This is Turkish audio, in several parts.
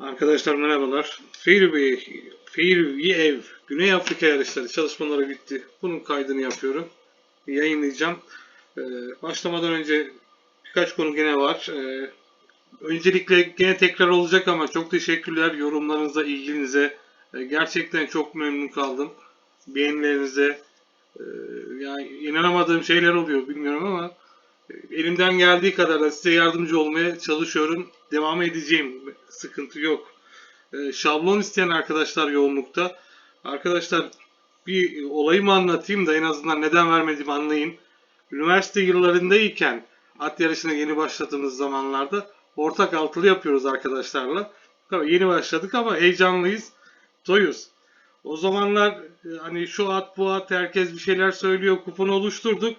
Arkadaşlar merhabalar. Fairway Ev, Güney Afrika yarışları çalışmaları bitti. Bunun kaydını yapıyorum. Yayınlayacağım. Ee, başlamadan önce birkaç konu gene var. Ee, öncelikle gene tekrar olacak ama çok teşekkürler yorumlarınıza, ilginize. Ee, gerçekten çok memnun kaldım. Beğenilerinize. Ee, yani inanamadığım şeyler oluyor bilmiyorum ama elimden geldiği kadar da size yardımcı olmaya çalışıyorum. Devam edeceğim. Sıkıntı yok. Ee, şablon isteyen arkadaşlar yoğunlukta. Arkadaşlar bir olayımı anlatayım da en azından neden vermediğimi anlayın. Üniversite yıllarındayken at yarışına yeni başladığımız zamanlarda ortak altılı yapıyoruz arkadaşlarla. Tabii yeni başladık ama heyecanlıyız. Toyuz. O zamanlar e, hani şu at bu at herkes bir şeyler söylüyor kuponu oluşturduk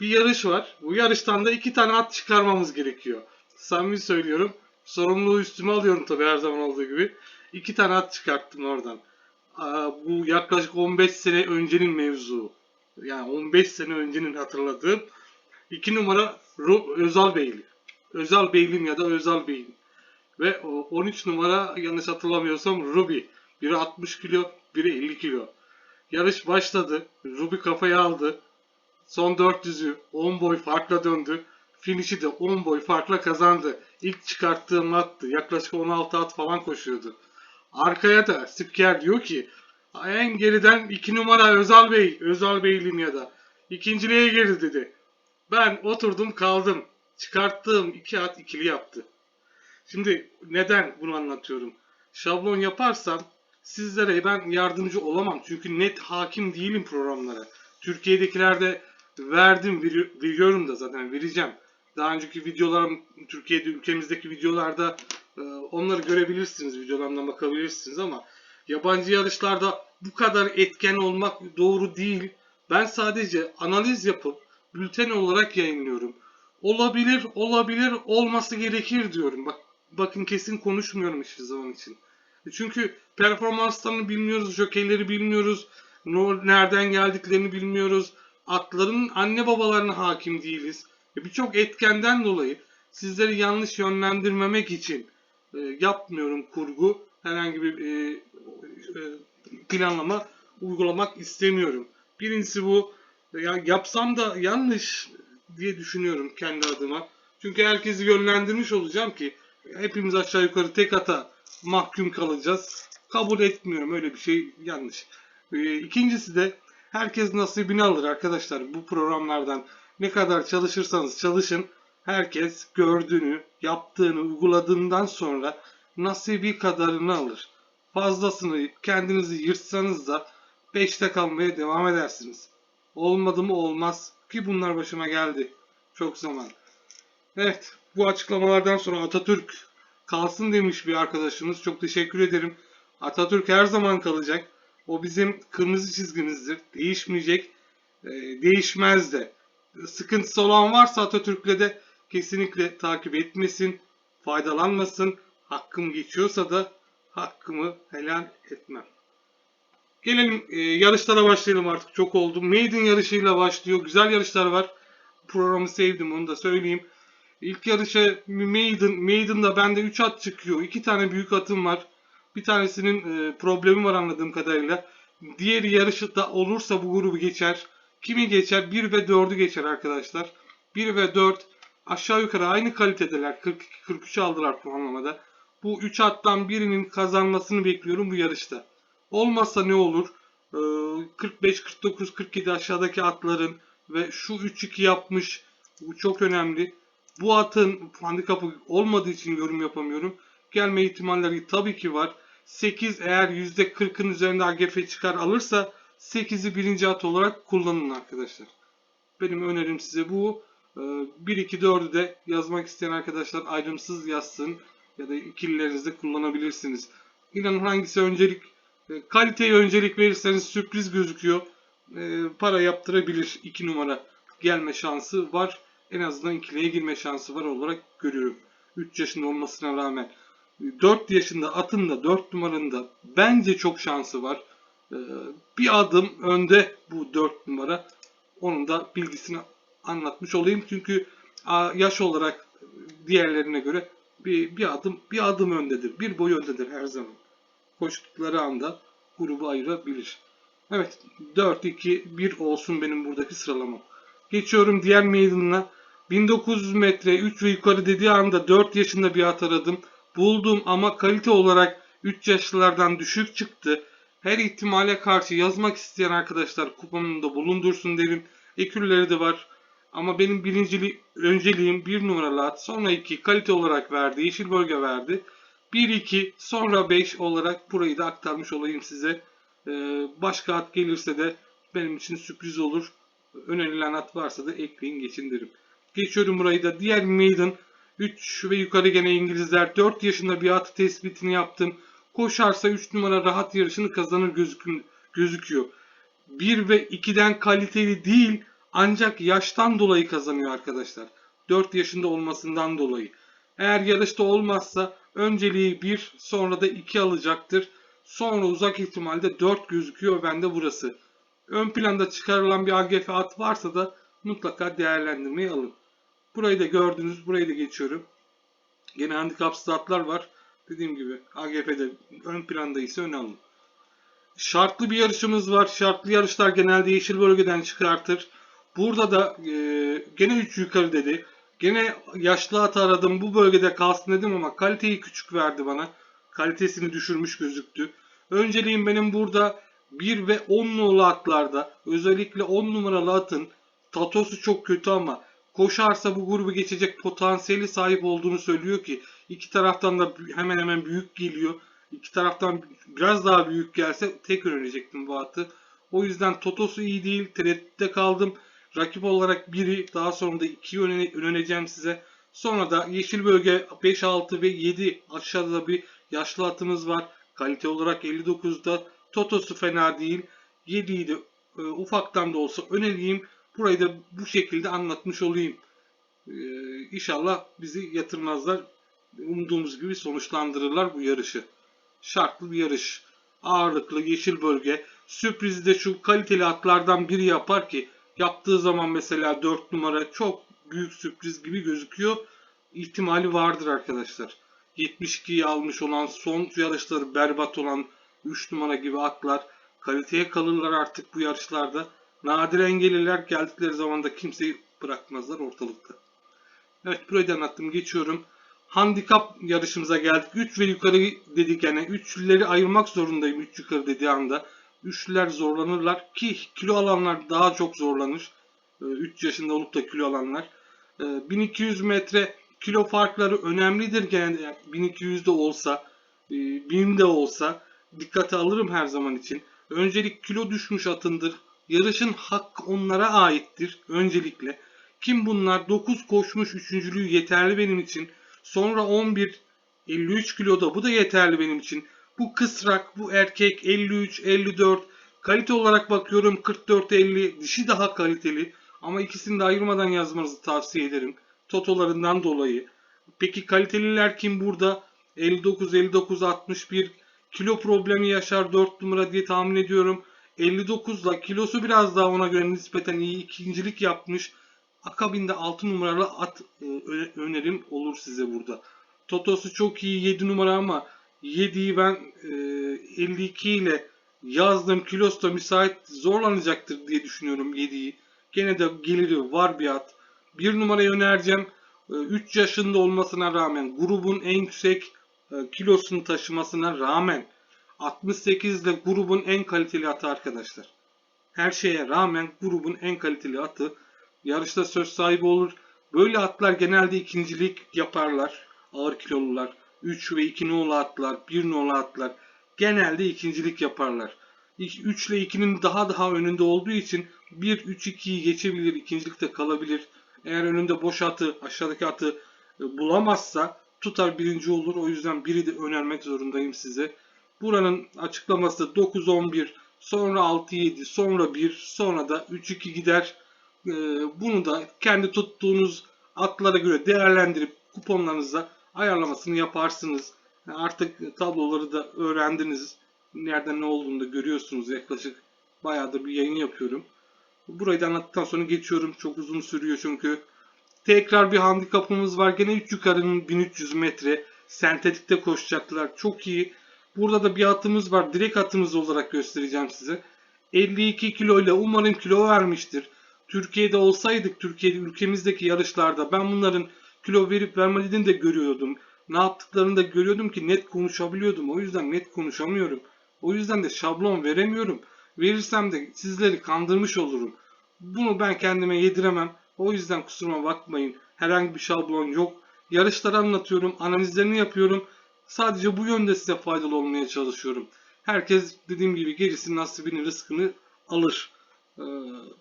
bir yarış var. Bu yarıştan da iki tane at çıkarmamız gerekiyor. Samimi söylüyorum. Sorumluluğu üstüme alıyorum tabii her zaman olduğu gibi. İki tane at çıkarttım oradan. Bu yaklaşık 15 sene öncenin mevzu. Yani 15 sene öncenin hatırladığım. İki numara Özal Beyli. Özal Beylim ya da Özal Beylim. Ve o 13 numara yanlış hatırlamıyorsam Ruby. Biri 60 kilo, biri 50 kilo. Yarış başladı. Ruby kafayı aldı. Son 400'ü 10 boy farkla döndü. Finish'i de 10 boy farkla kazandı. İlk çıkarttığım attı. Yaklaşık 16 at falan koşuyordu. Arkaya da spiker diyor ki en geriden 2 numara Özal Bey, Özal Beylim ya da ikinciliğe girdi dedi. Ben oturdum kaldım. Çıkarttığım iki at ikili yaptı. Şimdi neden bunu anlatıyorum? Şablon yaparsam sizlere ben yardımcı olamam. Çünkü net hakim değilim programlara. Türkiye'dekilerde verdim, veri- veriyorum da zaten vereceğim. Daha önceki videolarım Türkiye'de ülkemizdeki videolarda e, onları görebilirsiniz, videolarımdan bakabilirsiniz ama yabancı yarışlarda bu kadar etken olmak doğru değil. Ben sadece analiz yapıp bülten olarak yayınlıyorum. Olabilir, olabilir, olması gerekir diyorum. Bak bakın kesin konuşmuyorum hiçbir zaman için. E Çünkü performanslarını bilmiyoruz, jokeyleri bilmiyoruz, nereden geldiklerini bilmiyoruz. Atların anne babalarına hakim değiliz. E Birçok etkenden dolayı sizleri yanlış yönlendirmemek için e, yapmıyorum kurgu. Herhangi bir e, e, planlama uygulamak istemiyorum. Birincisi bu. Ya yapsam da yanlış diye düşünüyorum kendi adıma. Çünkü herkesi yönlendirmiş olacağım ki hepimiz aşağı yukarı tek ata mahkum kalacağız. Kabul etmiyorum öyle bir şey yanlış. Ee, ikincisi de herkes nasibini alır arkadaşlar bu programlardan. Ne kadar çalışırsanız çalışın herkes gördüğünü, yaptığını, uyguladığından sonra nasibi kadarını alır. Fazlasını kendinizi yırtsanız da 5'te kalmaya devam edersiniz. Olmadı mı olmaz ki bunlar başıma geldi. Çok zaman. Evet bu açıklamalardan sonra Atatürk kalsın demiş bir arkadaşımız. Çok teşekkür ederim. Atatürk her zaman kalacak. O bizim kırmızı çizgimizdir. Değişmeyecek. e, değişmez de. Sıkıntısı olan varsa Atatürk'le de kesinlikle takip etmesin. Faydalanmasın. Hakkım geçiyorsa da hakkımı helal etmem. Gelelim e, yarışlara başlayalım artık. Çok oldu. Maiden yarışıyla başlıyor. Güzel yarışlar var. Programı sevdim onu da söyleyeyim. İlk yarışa Maiden. Maiden'da bende 3 at çıkıyor. 2 tane büyük atım var. Bir tanesinin e, problemi var anladığım kadarıyla. Diğer yarışı da olursa bu grubu geçer. Kimi geçer? 1 ve 4'ü geçer arkadaşlar. 1 ve 4 aşağı yukarı aynı kalitedeler. 42-43 aldılar puanlamada. Bu 3 attan birinin kazanmasını bekliyorum bu yarışta. Olmazsa ne olur? Ee, 45, 49, 47 aşağıdaki atların ve şu 3-2 yapmış. Bu çok önemli. Bu atın handikapı olmadığı için yorum yapamıyorum. Gelme ihtimalleri tabii ki var. 8 eğer %40'ın üzerinde AGF çıkar alırsa 8'i birinci at olarak kullanın arkadaşlar. Benim önerim size bu. Ee, 1, 2, 4'ü de yazmak isteyen arkadaşlar ayrımsız yazsın. Ya da ikililerinizde kullanabilirsiniz. İnanın hangisi öncelik e, kaliteye öncelik verirseniz sürpriz gözüküyor. E, para yaptırabilir 2 numara gelme şansı var. En azından ikiliye girme şansı var olarak görüyorum. 3 yaşında olmasına rağmen. 4 yaşında atın da 4 numaranın da bence çok şansı var. E, bir adım önde bu 4 numara. Onun da bilgisini anlatmış olayım. Çünkü yaş olarak diğerlerine göre bir, bir adım bir adım öndedir. Bir boy öndedir her zaman. Koştukları anda grubu ayırabilir. Evet 4-2-1 olsun benim buradaki sıralamam. Geçiyorum diğer meydanına. 1900 metre 3 ve yukarı dediği anda 4 yaşında bir at aradım. Buldum ama kalite olarak 3 yaşlılardan düşük çıktı. Her ihtimale karşı yazmak isteyen arkadaşlar kupamında bulundursun derim. Ekürleri de var. Ama benim birincili, önceliğim 1 numaralı at. Sonra 2 kalite olarak verdi. Yeşil bölge verdi. 1-2 sonra 5 olarak burayı da aktarmış olayım size. Ee, başka at gelirse de benim için sürpriz olur. Önerilen at varsa da ekleyin geçin derim. Geçiyorum burayı da. Diğer maiden 3 ve yukarı gene İngilizler 4 yaşında bir at tespitini yaptım. Koşarsa 3 numara rahat yarışını kazanır gözükün, gözüküyor. 1 ve 2'den kaliteli değil ancak yaştan dolayı kazanıyor arkadaşlar. 4 yaşında olmasından dolayı. Eğer yarışta olmazsa önceliği 1 sonra da 2 alacaktır. Sonra uzak ihtimalde 4 gözüküyor bende burası. Ön planda çıkarılan bir AGF at varsa da mutlaka değerlendirmeyi alın. Burayı da gördünüz. Burayı da geçiyorum. Yine handikapsız atlar var. Dediğim gibi AGF'de ön planda ise ön alın. Şartlı bir yarışımız var. Şartlı yarışlar genelde yeşil bölgeden çıkartır. Burada da e, gene 3 yukarı dedi. Gene yaşlı at aradım. Bu bölgede kalsın dedim ama kaliteyi küçük verdi bana. Kalitesini düşürmüş gözüktü. Önceliğim benim burada 1 ve 10 numaralı atlarda özellikle 10 numaralı atın tatosu çok kötü ama koşarsa bu grubu geçecek potansiyeli sahip olduğunu söylüyor ki iki taraftan da hemen hemen büyük geliyor. İki taraftan biraz daha büyük gelse tek öğrenecektim bu atı. O yüzden Totosu iyi değil. Tereddütte kaldım. Rakip olarak biri daha sonra da 2'yi önereceğim size. Sonra da yeşil bölge 5, 6 ve 7 aşağıda bir yaşlı atımız var. Kalite olarak 59'da. Totosu fena değil. 7'yi de e, ufaktan da olsa önereyim. Burayı da bu şekilde anlatmış olayım. Ee, inşallah bizi yatırmazlar. Umduğumuz gibi sonuçlandırırlar bu yarışı. Şartlı bir yarış. Ağırlıklı yeşil bölge. Sürprizi de şu kaliteli atlardan biri yapar ki yaptığı zaman mesela 4 numara çok büyük sürpriz gibi gözüküyor. İhtimali vardır arkadaşlar. 72'yi almış olan son yarışları berbat olan 3 numara gibi atlar kaliteye kalırlar artık bu yarışlarda. Nadiren gelirler. Geldikleri zaman da kimseyi bırakmazlar ortalıkta. Evet burayı da anlattım. Geçiyorum. Handikap yarışımıza geldik. 3 ve yukarı dedik yani. Üçlüleri ayırmak zorundayım 3 yukarı dediği anda. Üçlüler zorlanırlar ki kilo alanlar daha çok zorlanır. 3 yaşında olup da kilo alanlar. 1200 metre kilo farkları önemlidir genelde. 1200 de olsa, 1000 de olsa dikkate alırım her zaman için. Öncelik kilo düşmüş atındır. Yarışın hakkı onlara aittir öncelikle. Kim bunlar? 9 koşmuş üçüncülüğü yeterli benim için. Sonra 11 53 kiloda bu da yeterli benim için. Bu kısrak, bu erkek 53, 54. Kalite olarak bakıyorum 44, 50. Dişi daha kaliteli. Ama ikisini de ayırmadan yazmanızı tavsiye ederim. Totolarından dolayı. Peki kaliteliler kim burada? 59, 59, 61. Kilo problemi yaşar 4 numara diye tahmin ediyorum. 59'la kilosu biraz daha ona göre nispeten iyi ikincilik yapmış. Akabinde 6 numaralı at e, önerim olur size burada. Totosu çok iyi 7 numara ama 7'yi ben e, 52 ile yazdım. Kilosu da müsait zorlanacaktır diye düşünüyorum 7'yi. Gene de geliri var bir at. 1 numarayı önereceğim. E, 3 yaşında olmasına rağmen grubun en yüksek e, kilosunu taşımasına rağmen 68 ile grubun en kaliteli atı arkadaşlar. Her şeye rağmen grubun en kaliteli atı yarışta söz sahibi olur. Böyle atlar genelde ikincilik yaparlar. Ağır kilolular. 3 ve 2 nolu atlar, 1 nolu atlar genelde ikincilik yaparlar. 3 ile 2'nin daha daha önünde olduğu için 1-3-2'yi geçebilir, ikincilikte kalabilir. Eğer önünde boş atı, aşağıdaki atı e, bulamazsa tutar birinci olur. O yüzden biri de önermek zorundayım size. Buranın açıklaması 9-11, sonra 6-7, sonra 1, sonra da 3-2 gider. Ee, bunu da kendi tuttuğunuz atlara göre değerlendirip kuponlarınıza ayarlamasını yaparsınız. Artık tabloları da öğrendiniz. Nereden ne olduğunu da görüyorsunuz yaklaşık. Bayağı da bir yayın yapıyorum. Burayı da anlattıktan sonra geçiyorum. Çok uzun sürüyor çünkü. Tekrar bir handikapımız var. Gene 3 yukarının 1300 metre. Sentetikte koşacaklar. Çok iyi. Burada da bir atımız var. Direkt atımız olarak göstereceğim size. 52 kilo ile umarım kilo vermiştir. Türkiye'de olsaydık, Türkiye'de ülkemizdeki yarışlarda ben bunların kilo verip vermediğini de görüyordum. Ne yaptıklarını da görüyordum ki net konuşabiliyordum. O yüzden net konuşamıyorum. O yüzden de şablon veremiyorum. Verirsem de sizleri kandırmış olurum. Bunu ben kendime yediremem. O yüzden kusuruma bakmayın. Herhangi bir şablon yok. Yarışları anlatıyorum, analizlerini yapıyorum. Sadece bu yönde size faydalı olmaya çalışıyorum. Herkes dediğim gibi gerisinin nasibini, rızkını alır. Ee,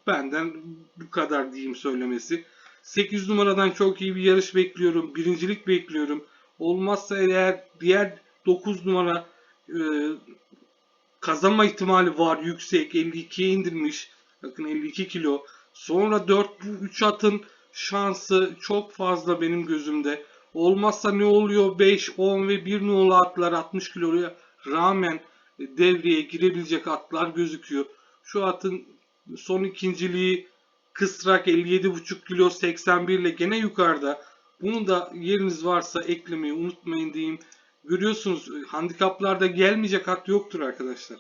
benden bu kadar diyeyim söylemesi. 8 numaradan çok iyi bir yarış bekliyorum. Birincilik bekliyorum. Olmazsa eğer diğer 9 numara e, kazanma ihtimali var yüksek. 52'ye indirmiş. Bakın 52 kilo. Sonra 4 bu 3 atın şansı çok fazla benim gözümde. Olmazsa ne oluyor? 5, 10 ve 1 nolu atlar 60 kiloya rağmen devreye girebilecek atlar gözüküyor. Şu atın son ikinciliği kısrak 57,5 kilo 81 ile gene yukarıda. Bunu da yeriniz varsa eklemeyi unutmayın diyeyim. Görüyorsunuz handikaplarda gelmeyecek at yoktur arkadaşlar.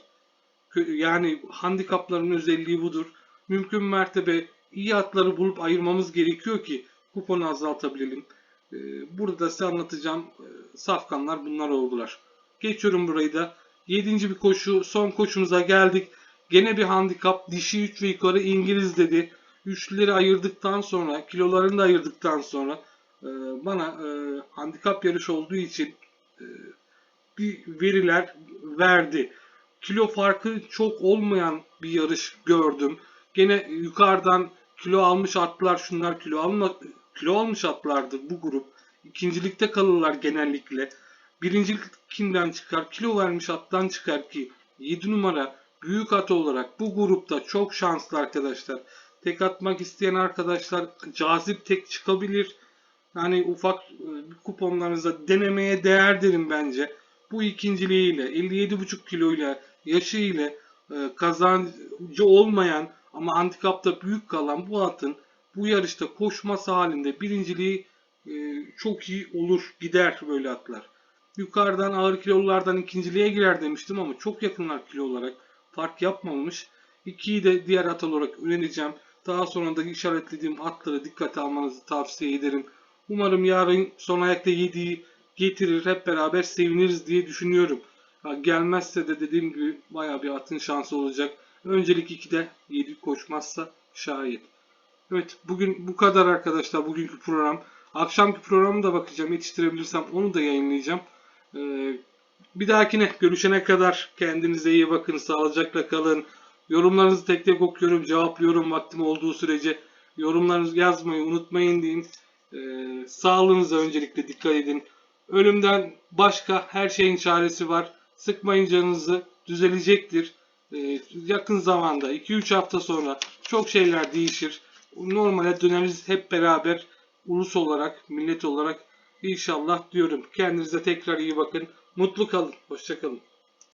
Yani handikapların özelliği budur. Mümkün mertebe iyi atları bulup ayırmamız gerekiyor ki kuponu azaltabilelim. Ee, Burada size anlatacağım e, safkanlar bunlar oldular. Geçiyorum burayı da. Yedinci bir koşu. Son koşumuza geldik. Gene bir handikap. Dişi 3 ve yukarı İngiliz dedi. Üçlüleri ayırdıktan sonra, kilolarını da ayırdıktan sonra e, bana e, handikap yarış olduğu için bir veriler verdi. Kilo farkı çok olmayan bir yarış gördüm. Gene yukarıdan kilo almış atlar şunlar kilo alma kilo almış atlardır bu grup. İkincilikte kalırlar genellikle. Birincilik kimden çıkar? Kilo vermiş attan çıkar ki 7 numara büyük at olarak bu grupta çok şanslı arkadaşlar. Tek atmak isteyen arkadaşlar cazip tek çıkabilir. Yani ufak e, kuponlarınıza denemeye değer derim bence. Bu ikinciliğiyle 57,5 kiloyla yaşı ile kazancı olmayan ama handikapta büyük kalan bu atın bu yarışta koşması halinde birinciliği e, çok iyi olur gider böyle atlar. Yukarıdan ağır kilolulardan ikinciliğe girer demiştim ama çok yakınlar kilo olarak fark yapmamış. İkiyi de diğer at olarak önereceğim. Daha sonra da işaretlediğim atları dikkate almanızı tavsiye ederim. Umarım yarın son ayakta 7'yi getirir hep beraber seviniriz diye düşünüyorum. Ha, gelmezse de dediğim gibi baya bir atın şansı olacak. Öncelik 2'de 7 koşmazsa şayet. Evet bugün bu kadar arkadaşlar bugünkü program. Akşamki programı da bakacağım yetiştirebilirsem onu da yayınlayacağım. Ee, bir dahakine görüşene kadar kendinize iyi bakın, sağlıcakla kalın. Yorumlarınızı tek tek okuyorum, cevaplıyorum vaktim olduğu sürece. Yorumlarınızı yazmayı unutmayın diyeyim. Ee, sağlığınıza öncelikle dikkat edin. Ölümden başka her şeyin çaresi var. Sıkmayın canınızı, düzelecektir. Ee, yakın zamanda 2-3 hafta sonra çok şeyler değişir. Normale döneriz hep beraber ulus olarak, millet olarak inşallah diyorum. Kendinize tekrar iyi bakın. Mutlu kalın. Hoşçakalın.